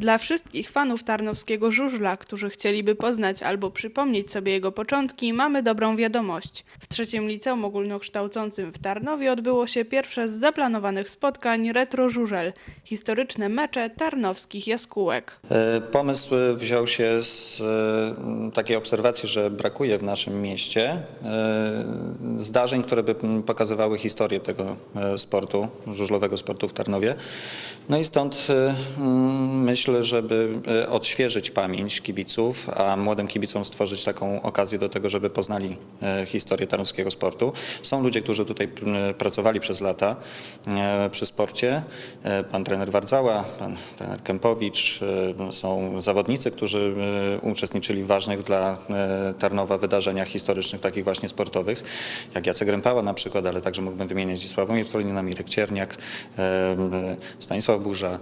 Dla wszystkich fanów tarnowskiego żużla, którzy chcieliby poznać albo przypomnieć sobie jego początki, mamy dobrą wiadomość. W trzecim liceum ogólnokształcącym w Tarnowie odbyło się pierwsze z zaplanowanych spotkań Retro Żużel, historyczne mecze tarnowskich jaskółek. E, Pomysł wziął się z e, takiej obserwacji, że brakuje w naszym mieście e, zdarzeń, które by pokazywały historię tego sportu, żużlowego sportu w Tarnowie. No i stąd e, m, myślę, żeby e, odświeżyć pamięć kibiców, a młodym kibicom stworzyć taką okazję do tego, żeby poznali e, historię tarnowskiego sportu. Są ludzie, którzy tutaj pracowali przez lata e, przy sporcie. Pan trener Wardzała, pan trener Kępowicz, są zawodnicy, którzy uczestniczyli w ważnych dla Tarnowa wydarzeniach historycznych, takich właśnie sportowych, jak Jacek Rępała na przykład, ale także mógłbym wymienić Sławomir Trolina, Mirek Cierniak, Stanisław Burza.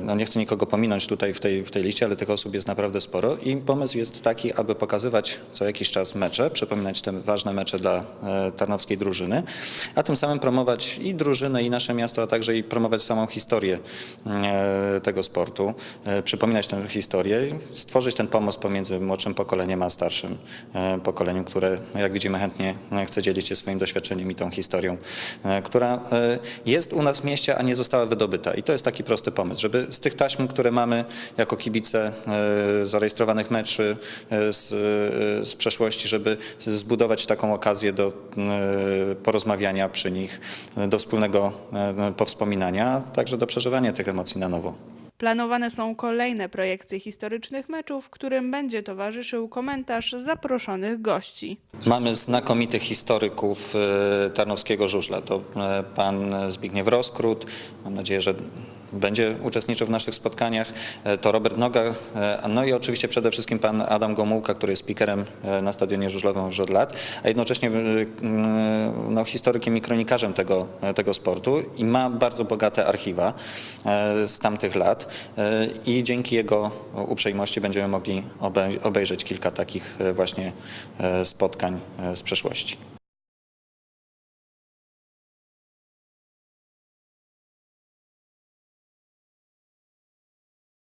No nie chcę nikogo pominąć tutaj w tej, w tej liście, ale tych osób jest naprawdę sporo i pomysł jest taki, aby pokazywać co jakiś czas mecze, przypominać te ważne mecze dla e, tarnowskiej drużyny, a tym samym promować i drużynę, i nasze miasto, a także i promować samą historię e, tego sportu, e, przypominać tę historię, stworzyć ten pomost pomiędzy młodszym pokoleniem a starszym pokoleniem, które, no, jak widzimy, chętnie chce dzielić się swoim doświadczeniem i tą historią, która jest u nas w mieście, a nie została wydobyta. I to jest taki prosty pomysł, żeby z tych taśm, które mamy jako kibice e, zarejestrowanych meczy e, z, e, z przeszłości, żeby zbudować taką okazję do porozmawiania przy nich, do wspólnego powspominania, także do przeżywania tych emocji na nowo. Planowane są kolejne projekcje historycznych meczów, którym będzie towarzyszył komentarz zaproszonych gości. Mamy znakomitych historyków e, tarnowskiego żużla. To e, pan Zbigniew Roskrót, mam nadzieję, że będzie uczestniczył w naszych spotkaniach. E, To Robert Noga, no i oczywiście przede wszystkim pan Adam Gomułka, który jest speakerem na Stadionie Żużlowym już od lat, a jednocześnie no, historykiem i kronikarzem tego, tego sportu i ma bardzo bogate archiwa z tamtych lat i dzięki jego uprzejmości będziemy mogli obej- obejrzeć kilka takich e, właśnie e, spotkań e, z przeszłości.